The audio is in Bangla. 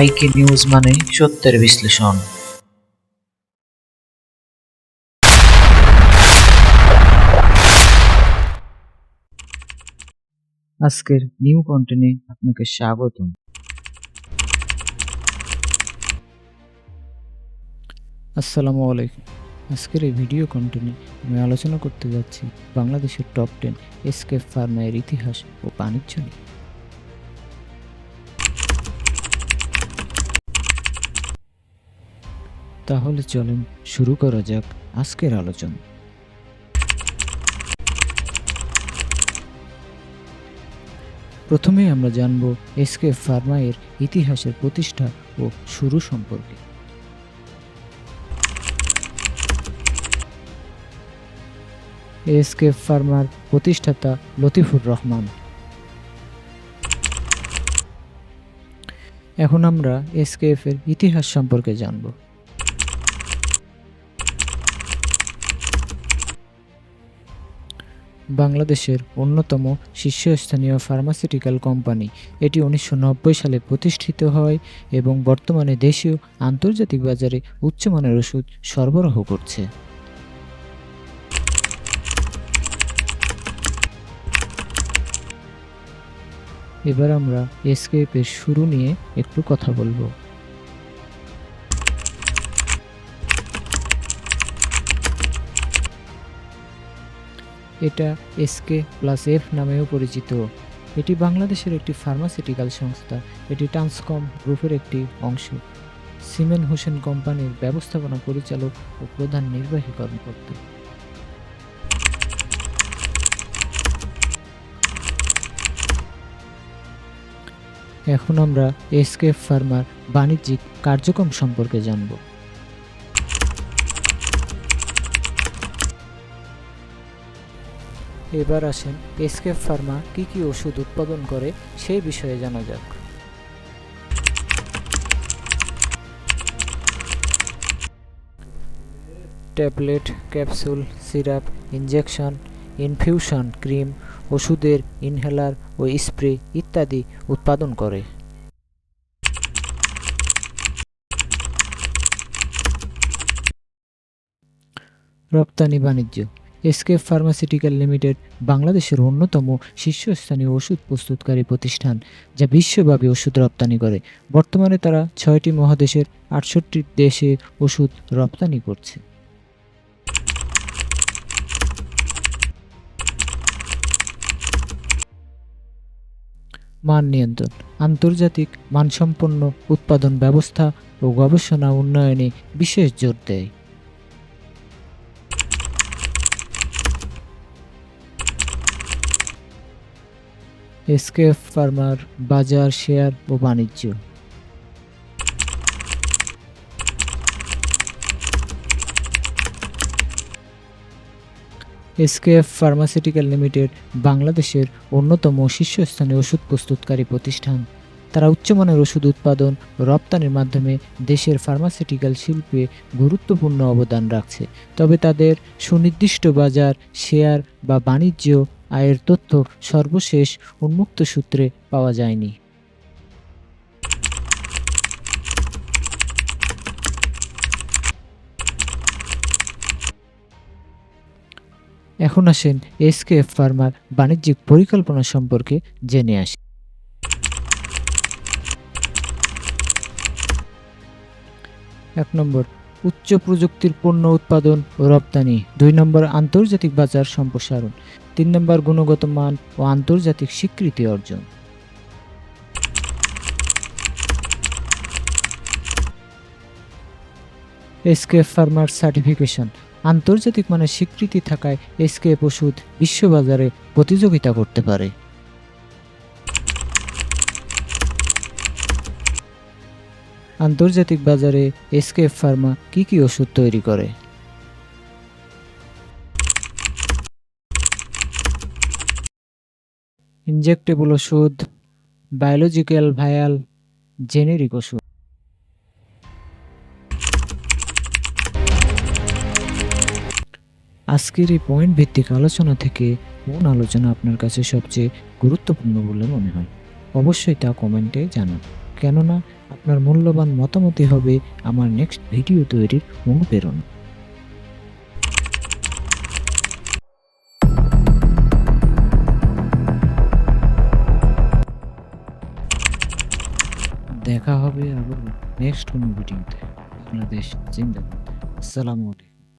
আইকে নিউজ মানে সত্যের বিশ্লেষণ। আজকের নিউ কন্টেন্টে আপনাকে স্বাগতম। আসসালামু আলাইকুম। আজকের এই ভিডিও কন্টেন্টে আমি আলোচনা করতে যাচ্ছি বাংলাদেশের টপ টেন এসকে ফার্মায়ের ইতিহাস ও বাণিজ্য নিয়ে। তাহলে চলেন শুরু করা যাক আজকের আলোচনা। প্রথমে আমরা জানব এসকে ফার্মায়ের ইতিহাসের প্রতিষ্ঠা ও শুরু সম্পর্কে। এসকে ফার্মার প্রতিষ্ঠাতা লতিফুর রহমান। এখন আমরা এসকেএফ এর ইতিহাস সম্পর্কে জানব। বাংলাদেশের অন্যতম শীর্ষস্থানীয় ফার্মাসিউটিক্যাল কোম্পানি এটি উনিশশো নব্বই সালে প্রতিষ্ঠিত হয় এবং বর্তমানে দেশীয় আন্তর্জাতিক বাজারে উচ্চমানের ওষুধ সরবরাহ করছে। এবার আমরা এসকেএফ এর শুরু নিয়ে একটু কথা বলব। এটা এসকে প্লাস এফ নামেও পরিচিত। এটি বাংলাদেশের একটি ফার্মাসিউটিক্যাল সংস্থা। এটি ট্রান্সকম গ্রুপের একটি অংশ। সিমেন হোসেন কোম্পানির ব্যবস্থাপনা পরিচালক ও প্রধান নির্বাহী কর্মকর্তা। এখন আমরা এসকে ফার্মার বাণিজ্যিক কার্যক্রম সম্পর্কে জানব। এবার আসেন এসকে ফার্মা কি কি ওষুধ উৎপাদন করে সেই বিষয়ে জানা যাক। Tablet, capsule, syrup, injection, infusion cream, ওষুধের ইনহেলার ও স্প্রে ইত্যাদি উৎপাদন করে। রপ্তানি বাণিজ্য। এসকে ফার্মাসিউটিক্যাল লিমিটেড বাংলাদেশের অন্যতম শীর্ষস্থানীয় ওষুধ প্রস্তুতকারী প্রতিষ্ঠান, যা বিশ্বব্যাপী ওষুধ রপ্তানি করে। বর্তমানে তারা ছয়টি মহাদেশের আটষট্টি দেশে ওষুধ রপ্তানি করছে। মান নিয়ন্ত্রণ, আন্তর্জাতিক মানসম্পন্ন উৎপাদন ব্যবস্থা ও গবেষণা উন্নয়নে বিশেষ জোর দেয়। এসকেএফ ফার্মার বাজার, শেয়ার ও বাণিজ্য। এসকেএফ ফার্মাসিউটিক্যাল লিমিটেড বাংলাদেশের অন্যতম শীর্ষস্থানীয় ওষুধ প্রস্তুতকারী প্রতিষ্ঠান। তারা উচ্চমানের ওষুধ উৎপাদন, রপ্তানির মাধ্যমে দেশের ফার্মাসিউটিক্যাল শিল্পে গুরুত্বপূর্ণ অবদান রাখছে। তবে তাদের সুনির্দিষ্ট বাজার, শেয়ার বা বাণিজ্য আয়ের তথ্য সর্বশেষ উন্মুক্ত সূত্রে পাওয়া যায়নি। এখন আসেন এসকেএফ ফার্মার বাণিজ্যিক পরিকল্পনা সম্পর্কে জেনে আসি। এক নম্বর, উচ্চ প্রযুক্তির পণ্য উৎপাদন ও রপ্তানি। দুই নম্বর, আন্তর্জাতিক বাজার সম্প্রসারণ। তিন নম্বর গুণগত মান ও আন্তর্জাতিক স্বীকৃতি অর্জন। এসকেএফ ফার্মার সার্টিফিকেশন। আন্তর্জাতিক মানের স্বীকৃতি থাকায় এসকেএফ ওষুধ বিশ্ববাজারে প্রতিযোগিতা করতে পারে। আন্তর্জাতিক বাজারে এসকেএফ ফার্মা কি কি ওষুধ তৈরি করে? ইনজেক্টেবল ওষুধ বায়োলজিক্যাল ভায়াল জেনেরিক ওষুধ। আজকের এই পয়েন্ট ভিত্তিক আলোচনা থেকে কোন আলোচনা আপনার কাছে সবচেয়ে গুরুত্বপূর্ণ বলে মনে হয়। অবশ্যই তা কমেন্টে জানান। কেননা, আপনার মূল্যবান মতামতই হবে আমার নেক্সট ভিডিও তৈরির অনুপ্রেরণা। দেখা হবে আবার নেক্সট কোনো ভিডিওতে বাংলাদেশ জিন্দাবাদ। আসসালামু আলাইকুম।